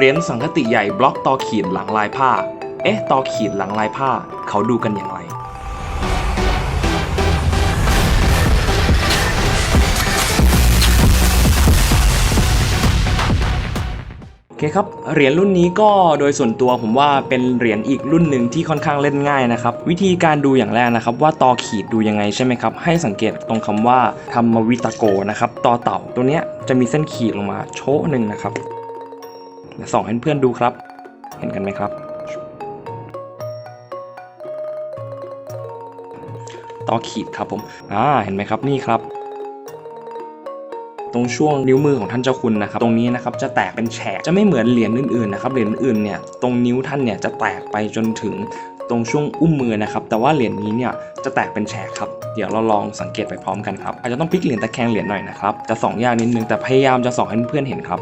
เหรียญสังคติใหญ่บล็อกต่อขีดหลังลายผ้า เอ๊ะต่อขีดหลังลายผ้า เขาดูกันอย่างไร โอเคครับ เหรียญรุ่นนี้ก็โดยส่วนตัวผมว่าเป็นเหรียญอีกรุ่นหนึ่งที่ค่อนข้างเล่นง่ายนะครับ วิธีการดูอย่างแรกนะครับ ว่าต่อขีดดูยังไงใช่ไหมครับ ให้สังเกตตรงคำว่าธรรมวิตโกนะครับต่อเต่าตัวเนี้ยจะมีเส้นขีดลงมาโชะหนึ่งนะครับ เดี๋ยวส่องให้เพื่อนดูครับ เห็นกันไหมครับ ต่อขีดครับผม อ่า เห็นไหมครับ นี่ครับ ตรงช่วงนิ้วมือของท่านเจ้าคุณนะครับ ตรงนี้นะครับจะแตกเป็นแฉก จะไม่เหมือนเหรียญอื่นๆนะครับ เหรียญอื่นเนี่ย ตรงนิ้วท่านเนี่ยจะแตกไปจนถึงตรงช่วงอุ้มมือนะครับ แต่ว่าเหรียญนี้เนี่ยจะแตกเป็นแฉกครับ เดี๋ยวเราลองสังเกตไปพร้อมกันครับ อาจจะต้องพลิกเหรียญตะแคงเหรียญหน่อยนะครับ จะส่องยากนิดนึงแต่พยายามจะส่องให้เพื่อนเห็นครับ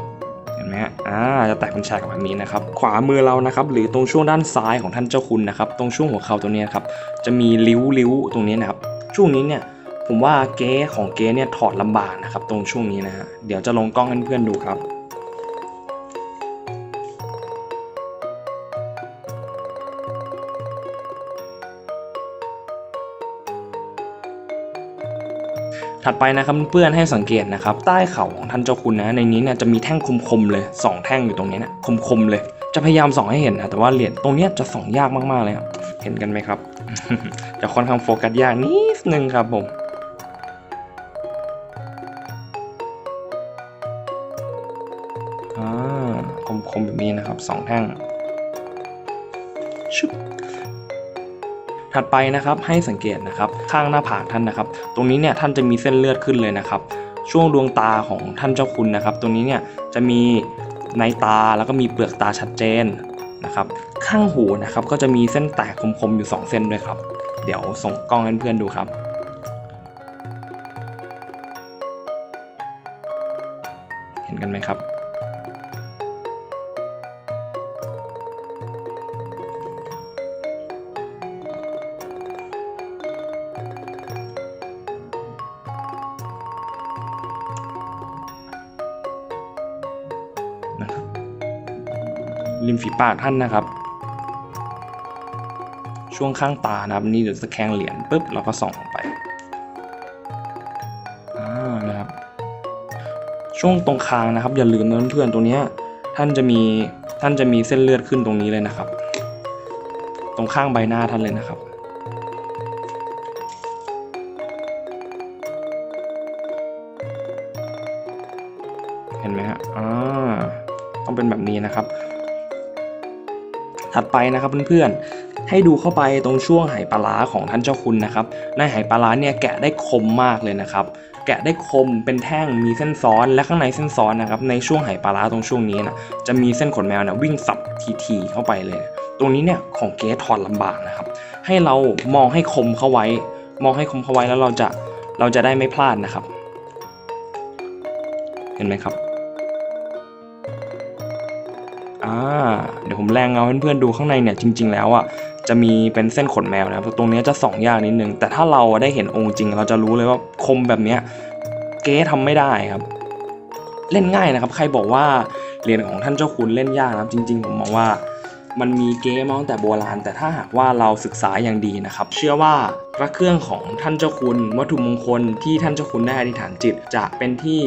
นไหมฮะอ่าจะแตกเป็นแฉกแบบนี้นะครับ ขวามือเรานะครับ หรือตรงช่วงด้านซ้ายของท่านเจ้าคุณนะครับ ตรงช่วงหัวเข่าตรงนี้นครับ จะมีริ้วริ้วตรงนี้นะครับ ช่วงนี้เนี่ยผมว่าเก๊ของเก๊เนี่ยถอดลำบากนะครับ ตรงช่วงนี้นะฮะ เดี๋ยวจะลงกล้องให้เพื่อนดูครับ ถัดไปนะครับเพื่อนๆให้สังเกตนะครับใต้เข่าของท่านเจ้าคุณนะในนี้เนี่ยจะมีแท่งคมๆเลยสองแท่งอยู่ตรงนี้นะคมๆเลย จะพยายามส่องให้เห็นนะแต่ว่าเหรียญตรงนี้จะส่องยากมากๆเลยครับเห็นกันไหมครับ จะค่อนข้างโฟกัสยากนิดนึงครับผมอ่าคมๆแบบนี้นะครับสองแท่ง ถัดไปนะครับให้สังเกตนะครับข้างหน้าผากท่านนะครับ ตรงนี้เนี่ยท่านจะมีเส้นเลือดขึ้นเลยนะครับ ช่วงดวงตาของท่านเจ้าคุณนะครับ ตรงนี้เนี่ยจะมีในตาแล้วก็มีเปลือกตาชัดเจนนะครับข้างหูนะครับก็จะมีเส้นแตกคมๆอยู่ 2 เส้นด้วยครับ เดี๋ยวส่งกล้องให้เพื่อนๆดูครับ ริมฝีปากท่านนะครับ ช่วงข้างตานะครับนี่เดี๋ยวจะแคงเหรียญปุ๊บเราก็ส่องลงไปอ่านะครับ ช่วงตรงคางนะครับ อย่าลืมนะเพื่อนๆตรงนี้ท่านจะมีท่านจะมีเส้นเลือดขึ้นตรงนี้เลยนะครับ ตรงข้างใบหน้าท่านเลยนะครับ ถัดไปนะครับเพื่อนๆ ให้ดูเข้าไปตรงช่วงไหปลาร้าของท่านเจ้าคุณนะครับ ในไหปลาร้าเนี่ยแกะได้คมมากเลยนะครับ แกะได้คมเป็นแท่งมีเส้นซ้อนและข้างในเส้นซ้อนนะครับ ในช่วงไหปลาร้าตรงช่วงนี้นะจะมีเส้นขนแมวนะวิ่งสับทีๆเข้าไปเลย ตรงนี้เนี่ยของเกสถอดลำบากนะครับ ให้เรามองให้คมเข้าไว้ มองให้คมเข้าไว้แล้วเราจะเราจะได้ไม่พลาดนะครับ เห็นไหมครับ อ่าเดี๋ยวผมแรงเงาเพื่อนๆดูข้างในเนี่ยจริง ๆ แล้วอะจะมีเป็นเส้นขนแมวนะครับตรงนี้จะส่องยากนิดนึง แต่ถ้าเราได้เห็นองค์จริง เราจะรู้เลยว่าคมแบบเนี้ยเก๊ทำไม่ได้ครับ เล่นง่ายนะครับ ใครบอกว่าเหรียญของท่านเจ้าคุณเล่นยากนะครับ จริง ๆ ผมมองว่ามันมีเก๊มาตั้งแต่โบราณ แต่ถ้าหากว่าเราศึกษาอย่างดีนะครับ เชื่อว่า พระเครื่องของท่านเจ้าคุณวัตถุมงคลที่ท่านเจ้าคุณได้อธิษฐานจิต จะเป็นที่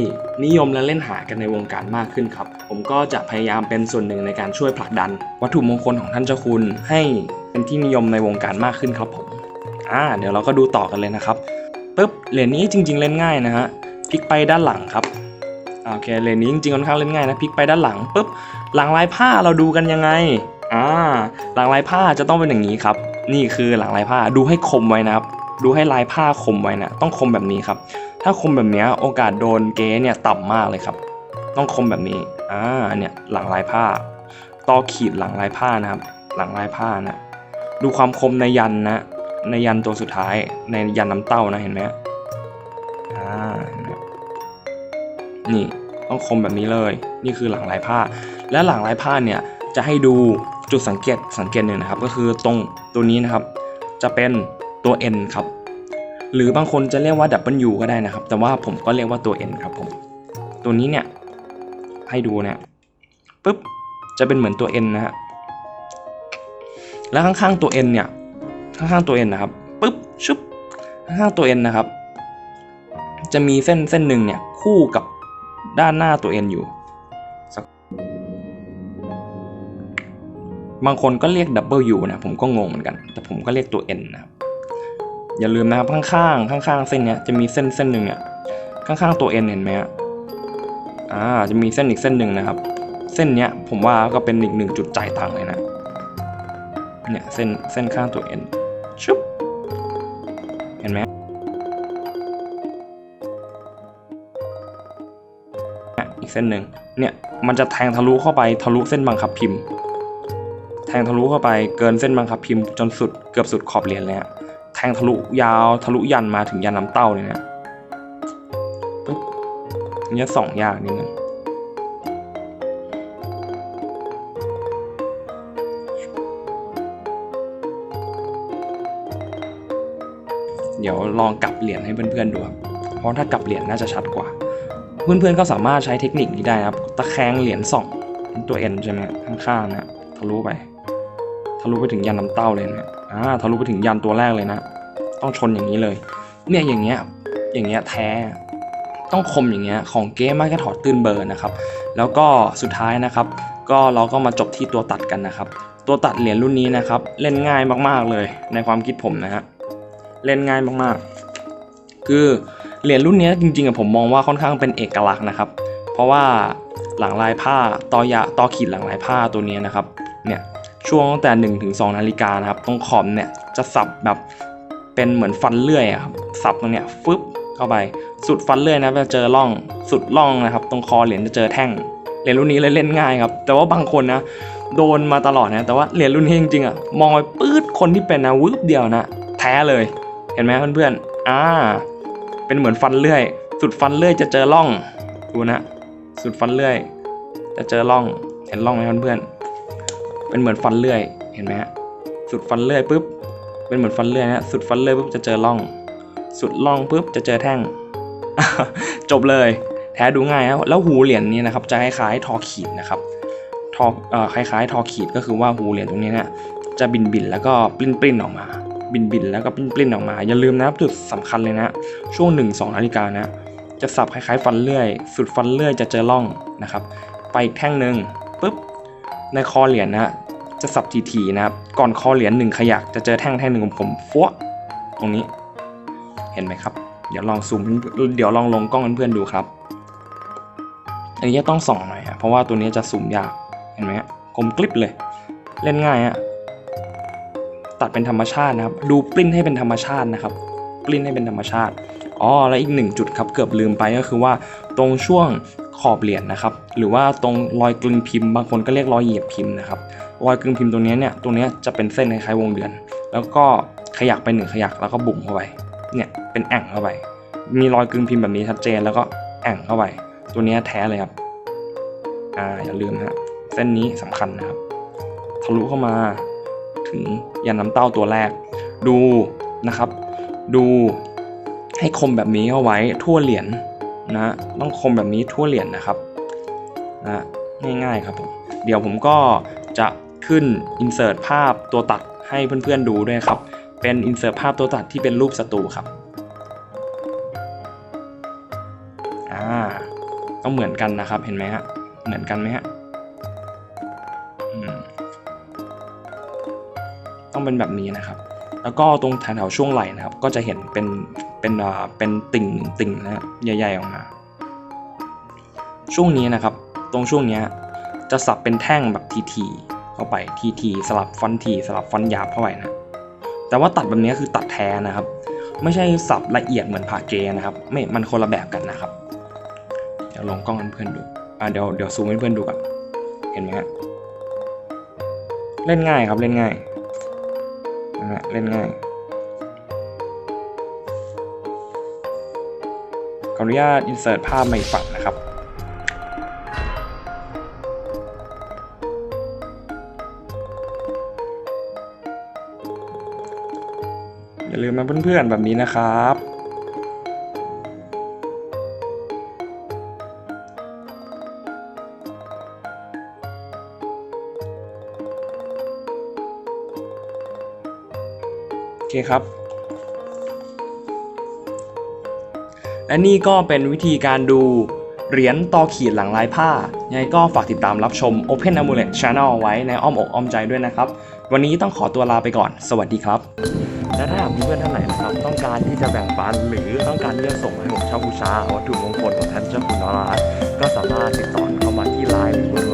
นิยมและเล่นหากันในวงการมากขึ้นครับ ผมก็จะพยายามเป็นส่วนหนึ่งในการช่วยผลักดัน วัตถุมงคลของท่านเจ้าคุณให้เป็นที่นิยมในวงการมากขึ้นครับผมอ่าเดี๋ยวเราก็ดูต่อกันเลยนะครับปึ๊บเหรียญนี้จริง ๆ เล่นง่ายนะฮะพลิกไปด้านหลังครับโอเคเหรียญนี้จริงๆค่อนข้างเล่นง่ายนะพลิกไปด้านหลังปุ๊บหลังลายผ้าเราดูกันยังไงอ่าหลังลายผ้าจะต้องเป็นอย่างนี้ครับนี่คือหลังลายผ้าดูให้คมไว้นะครับ ดูให้ลายผ้าคมไว้นะ ต้องคมแบบนี้ครับ ถ้าคมแบบนี้โอกาสโดนเก๊เนี่ยต่ำมากเลยครับ ต้องคมแบบนี้อ่าเนี่ยหลังลายผ้าต่อขีดหลังลายผ้านะครับ หลังลายผ้านะดูความคมในยันนะ ในยันตัวสุดท้ายในยันน้ำเต้านะเห็นไหมอ่านี่ต้องคมแบบนี้เลย นี่คือหลังลายผ้า และหลังลายผ้าเนี่ยจะให้ดู จุดสังเกตสังเกตหนึ่งนะครับ ก็คือตรงตัวนี้นะครับ จะเป็นตัว N ครับ หรือบางคนจะเรียกว่า W ก็ได้นะครับ แต่ว่าผมก็เรียกว่าตัว N ครับผม ตัวนี้เนี่ยให้ดูเนี่ยปุ๊บจะเป็นเหมือนตัว N นะฮะแล้วข้างๆตัว N เนี่ยข้างๆตัว N นะครับปึ๊บชุบข้างๆตัว N นะครับ จะมีเส้นเส้นหนึ่งเนี่ยคู่กับด้านหน้าตัว N อยู่ บางคนก็เรียก W นะผมก็งงเหมือนกัน แต่ผมก็เรียกตัว N นะครับอย่าลืมนะครับข้างๆข้างๆเส้นเนี้ยจะมีเส้นเส้นหนึ่งเนี่ยข้างๆตัว N เห็นไหมฮะอ่าจะมีเส้นอีกเส้นหนึ่งนะครับ เส้นเนี้ยผมว่าก็เป็นอีกหนึ่งจุดจ่ายตังค์เลยนะเนี่ยเส้นเส้นข้างตัว N ชุบเห็นไหมอะอีกเส้นหนึ่งเนี่ยมันจะแทงทะลุเข้าไปทะลุเส้นบังคับพิมพ์ แทงทะลุเข้าไปเกินเส้นบังคับพิมพ์จนสุดเกือบสุดขอบเหรียญเลยฮะแทงทะลุยาวทะลุยันมาถึงยันน้ำเต้าเลยนะปึ๊บเนี่ยสองอย่ากนิดนึงเดี๋ยวลองกลับเหรียญให้เพื่อนๆดูครับ เพราะถ้ากลับเหรียญน่าจะชัดกว่า เพื่อนๆก็สามารถใช้เทคนิคนี้ได้นะครับ ตะแคงเหรียญสองตัว N ใช่ไหมข้างๆนะทะลุไป ทะลุไปถึงยันน้ำเต้าเลยนะอ่าทะลุไปถึงยันตัวแรกเลยนะ ต้องชนอย่างนี้เลย เนี่ยอย่างเงี้ย อย่างเงี้ยแท้ ต้องคมอย่างเงี้ย ของเก๊ไม่แค่ถอดตื้นเบอร์นะครับ แล้วก็สุดท้ายนะครับ ก็เราก็มาจบที่ตัวตัดกันนะครับ ตัวตัดเหรียญรุ่นนี้นะครับ เล่นง่ายมากๆเลย ในความคิดผมนะฮะ เล่นง่ายมากๆ คือเหรียญรุ่นนี้จริงๆอะผมมองว่าค่อนข้างเป็นเอกลักษณ์นะครับ เพราะว่าหลังลายผ้าตอยาตอขีดหลังลายผ้าตัวนี้นะครับ เนี่ย ช่วงตั้งแต่1ถึง2นาฬิกานะครับตรงขอบเนี่ยจะสับแบบเป็นเหมือนฟันเลื่อยอะครับสับตรงเนี้ยฟึบเข้าไปสุดฟันเลื่อยนะจะเจอร่องสุดร่องนะครับ ตรงคอเหรียญจะเจอแท่งเหรียญรุ่นนี้เลยเล่นง่ายครับ แต่ว่าบางคนนะโดนมาตลอดนะแต่ว่าเหรียญรุ่นนี้จริงๆอะมองไปปื๊ดคนที่เป็นนะวืบเดียวนะแท้เลย เห็นไหมเพื่อนๆอ่าเป็นเหมือนฟันเลื่อย สุดฟันเลื่อยจะเจอร่องดูนะ สุดฟันเลื่อย จะเจอร่องเห็นร่องไหมเพื่อนๆ เป็นเหมือนฟันเลื่อย เห็นไหมฮะ สุดฟันเลื่อยปุ๊บ เป็นเหมือนฟันเลื่อยนะสุดฟันเลื่อยปุ๊บจะเจอร่อง สุดร่องปุ๊บจะเจอแท่ง จบเลย แท้ดูง่ายครับแล้วหูเหรียญนี้นะครับจะคล้ายๆทอขีดนะครับ ทอเอ่อคล้ายๆ ทอขีดก็คือว่าหูเหรียญตรงนี้เนี่ยจะบินบินๆแล้วก็ปลิ้นปลิ้นๆออกมา บินบินๆแล้วก็ปลิ้นปลิ้นๆออกมา อย่าลืมนะครับจุดสำคัญเลยนะ ช่วง 1 2นาฬิกานะ จะสับคล้ายๆ ฟันเลื่อย สุดฟันเลื่อยจะเจอร่องนะครับ ไปแท่งหนึ่งปุ๊บ ในคอเหรียญนะจะสับทีๆนะครับ ก่อนคอเหรียญหนึ่งขยักจะเจอแท่งแท่งหนึ่งของผมฟัวตรงนี้ เห็นไหมครับ เดี๋ยวลองซูม เดี๋ยวลองลงกล้องเพื่อนๆดูครับ อันนี้จะต้องส่องหน่อยฮะเพราะว่าตัวนี้จะซูมยาก เห็นไหมฮะกลมกลิบเลย เล่นง่ายฮะ ตัดเป็นธรรมชาตินะครับ ดูปริ้นให้เป็นธรรมชาตินะครับ ปริ้นให้เป็นธรรมชาติ อ๋อ แล้วอีกหนึ่งจุดครับ เกือบลืมไปก็คือว่าตรงช่วง ขอบเหรียญนะครับ หรือว่าตรงรอยกลึงพิมพ์บางคนก็เรียกรอยเหยียบพิมพ์นะครับรอยกลึงพิมพ์ตรงนี้เนี่ยตรงเนี้ยจะเป็นเส้นคล้ายๆวงเดือน แล้วก็ขยักไปหนึ่งขยักแล้วก็บุ๋มเข้าไปเนี่ยเป็นแอ่งเข้าไป มีรอยกลึงพิมพ์แบบนี้ชัดเจนแล้วก็แอ่งเข้าไป ตัวเนี้ยแท้เลยครับอ่าอย่าลืมฮะเส้นนี้สำคัญนะครับทะลุเข้ามาถึงยันน้ำเต้าตัวแรก ดูนะครับ ดูให้คมแบบนี้เข้าไว้ทั่วเหรียญ นะต้องคมแบบนี้ทั่วเหรียญนะครับนะง่ายๆครับผมเดี๋ยวผมก็จะขึ้น insert ภาพตัวตัดให้เพื่อนๆดูด้วยครับ เป็น insert ภาพตัวตัดที่เป็นรูปสตูครับอ่าต้องเหมือนกันนะครับเห็นไหมฮะเหมือนกันไหมฮะต้องเป็นแบบนี้นะครับ แล้วก็ตรงแถวๆช่วงไหล่นะครับ ก็จะเห็นเป็น เป็นเป็นติ่งติ่งนะฮะใหญ่ๆออกมา ช่วงนี้นะครับ ตรงช่วงนี้จะสับเป็นแท่งแบบทีๆเข้าไปทีๆสลับฟันทีสลับฟันหยาบเข้าไปนะแต่ว่าตัดแบบนี้คือตัดแท้นะครับ ไม่ใช่สับละเอียดเหมือนผ่าเกนะครับ ไม่มันคนละแบบกันนะครับเดี๋ยวลองกล้องให้เพื่อนดูอ่าเดี๋ยวเดี๋ยวซูมให้เพื่อนดูก่อนเห็นไหมฮะเล่นง่ายครับเล่นง่ายนะฮะเล่นง่าย ขออนุญาตอินเสิร์ตภาพใหม่ฝั่งนะครับอย่าลืมมาเพื่อนๆแบบนี้นะครับ โอเคครับ และนี่ก็เป็นวิธีการดูเหรียญต่อขีดหลังลายผ้า ยังไงก็ฝากติดตามรับชม Open Amulet Channel ไว้ในอ้อมอกอ้อมใจด้วยนะครับ วันนี้ต้องขอตัวลาไปก่อน สวัสดีครับ และถ้าหากเพื่อนท่านไหนนะครับ ต้องการที่จะแบ่งปันหรือต้องการที่จะส่งให้ผมเช่าบูชาวัตถุมงคลของท่านเจ้าคุณนราก็สามารถติดต่อเข้ามาที่ไลน์หรือ